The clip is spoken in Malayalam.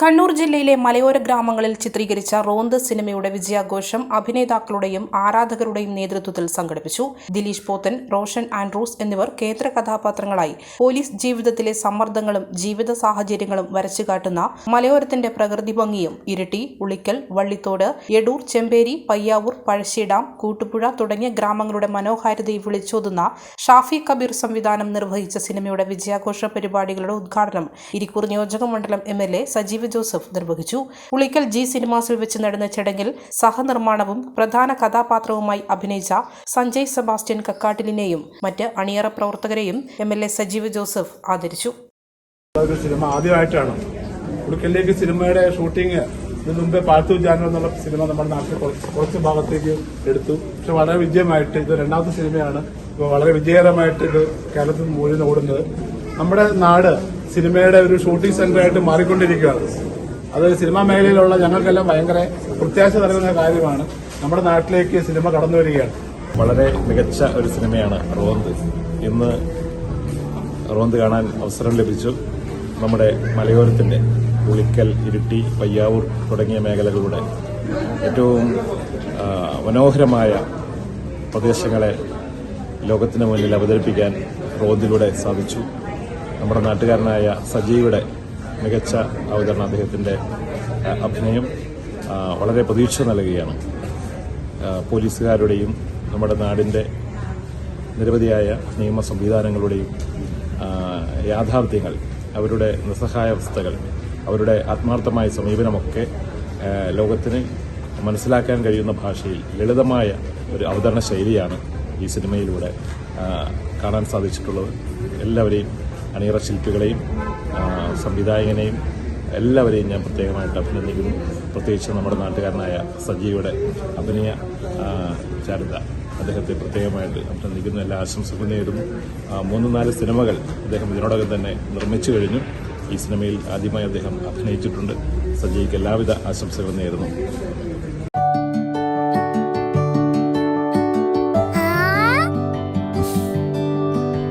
കണ്ണൂർ ജില്ലയിലെ മലയോര ഗ്രാമങ്ങളിൽ ചിത്രീകരിച്ച റോന്ത് സിനിമയുടെ വിജയാഘോഷം അഭിനേതാക്കളുടെയും ആരാധകരുടെയും നേതൃത്വത്തിൽ സംഘടിപ്പിച്ചു. ദിലീഷ് പോത്തൻ റോഷൻ ആൻഡ്രൂസ് എന്നിവർ കേന്ദ്ര കഥാപാത്രങ്ങളായി പോലീസ് ജീവിതത്തിലെ സമ്മർദ്ദങ്ങളും ജീവിത സാഹചര്യങ്ങളും വരച്ചു കാട്ടുന്ന മലയോരത്തിന്റെ പ്രകൃതി ഭംഗിയും ഇരിട്ടി ഉളിക്കൽ വള്ളിത്തോട് എടൂർ ചെമ്പേരി പയ്യാവൂർ പഴശ്ശി ഡാം കൂട്ടുപുഴ തുടങ്ങിയ ഗ്രാമങ്ങളുടെ മനോഹാരിതയെ വിളിച്ചോതുന്ന ഷാഫി കബീർ സംവിധാനം നിർവഹിച്ച സിനിമയുടെ വിജയാഘോഷ പരിപാടികളുടെ ഉദ്ഘാടനം ഇരിക്കൂർ നിയോജക മണ്ഡലം M L A Sajeev Joseph നിർവഹിച്ചു. ഉളിക്കൽ ജി സിനിമാസിൽ വെച്ച് നടന്ന ചടങ്ങിൽ സഹനിർമ്മാണവും പ്രധാന കഥാപാത്രവുമായി അഭിനയിച്ച സഞ്ജയ് സെബാസ്റ്റ്യൻ കക്കാട്ടിലിനെയും മറ്റ് അണിയറ പ്രവർത്തകരെയും M L A Sajeev Joseph ആദരിച്ചു. സിനിമ ആദ്യമായിട്ടാണ്. ഉടുക്കലിലേക്ക് സിനിമയുടെ ഷൂട്ടിംഗ് ഇതിനു മുമ്പേ പാത്തു ജാനോ എന്നുള്ള സിനിമ നമ്മുടെ നാട്ടിൽ കുറച്ച് ഭാഗത്തേക്ക് എടുത്തു. പക്ഷെ വളരെ വിജയമായിട്ട് ഇത് രണ്ടാമത്തെ സിനിമയാണ്. വളരെ വിജയകരമായിട്ട് ഇത് കേരളത്തിൽ മുഴുവൻ ഓടുന്നത്. നമ്മുടെ നാട് സിനിമയുടെ ഒരു ഷൂട്ടിംഗ് സെന്ററായിട്ട് മാറിക്കൊണ്ടിരിക്കുകയാണ്. അത് സിനിമാ മേഖലയിലുള്ള ഞങ്ങൾക്കെല്ലാം ഭയങ്കര പ്രത്യാശ നൽകുന്ന കാര്യമാണ്. നമ്മുടെ നാട്ടിലേക്ക് സിനിമ കടന്നു വരികയാണ്. വളരെ മികച്ച ഒരു സിനിമയാണ് റോന്ത്. ഇന്ന് റോന്ത് കാണാൻ അവസരം ലഭിച്ചു. നമ്മുടെ മലയോരത്തിന്റെ ഉളിക്കൽ ഇരുട്ടി പയ്യാവൂർ തുടങ്ങിയ മേഖലകളുടെ ഏറ്റവും മനോഹരമായ പ്രദേശങ്ങളെ ലോകത്തിന് മുന്നിൽ അവതരിപ്പിക്കാൻ റോന്തിലൂടെ സാധിച്ചു. നമ്മുടെ നാട്ടുകാരനായ സജീവിടെ മികച്ച അവതരണം അദ്ദേഹത്തിന്റെ അഭിനയം വളരെ പ്രതീക്ഷ നൽകുകയാണ്. പോലീസുകാരുടെയും നമ്മുടെ നാടിന്റെ നിരവധിയായ നിയമ സംവിധാനങ്ങളുടെയും യാഥാർത്ഥ്യങ്ങൾ അവരുടെ നിസ്സഹായാവസ്ഥകൾ അവരുടെ ആത്മാർത്ഥമായ സമീപനമൊക്കെ ലോകത്തിന് മനസ്സിലാക്കാൻ കഴിയുന്ന ഭാഷയിൽ ലളിതമായ ഒരു അവതരണ ശൈലിയാണ് ഈ സിനിമയിലൂടെ കാണാൻ സാധിച്ചിട്ടുള്ളത്. എല്ലാവരെയും അണിയറ ശില്പികളെയും സംവിധായകനെയും എല്ലാവരെയും ഞാൻ പ്രത്യേകമായിട്ട് അഭിനന്ദിക്കുന്നു. പ്രത്യേകിച്ച് നമ്മുടെ നാട്ടുകാരനായ സജീവയുടെ അഭിനയ ചാരുത അദ്ദേഹത്തെ പ്രത്യേകമായിട്ട് അഭിനന്ദിക്കുന്നു. എല്ലാ ആശംസകളും നേടുന്നു മൂന്ന് നാല് സിനിമകൾ അദ്ദേഹം ഇതിനോടകം തന്നെ നിർമ്മിച്ചു കഴിഞ്ഞു. ഈ സിനിമയിൽ ആദ്യമായി അദ്ദേഹം അഭിനയിച്ചിട്ടുണ്ട്. സജീവയ്ക്ക് എല്ലാവിധ ആശംസകളും നേരുന്നു.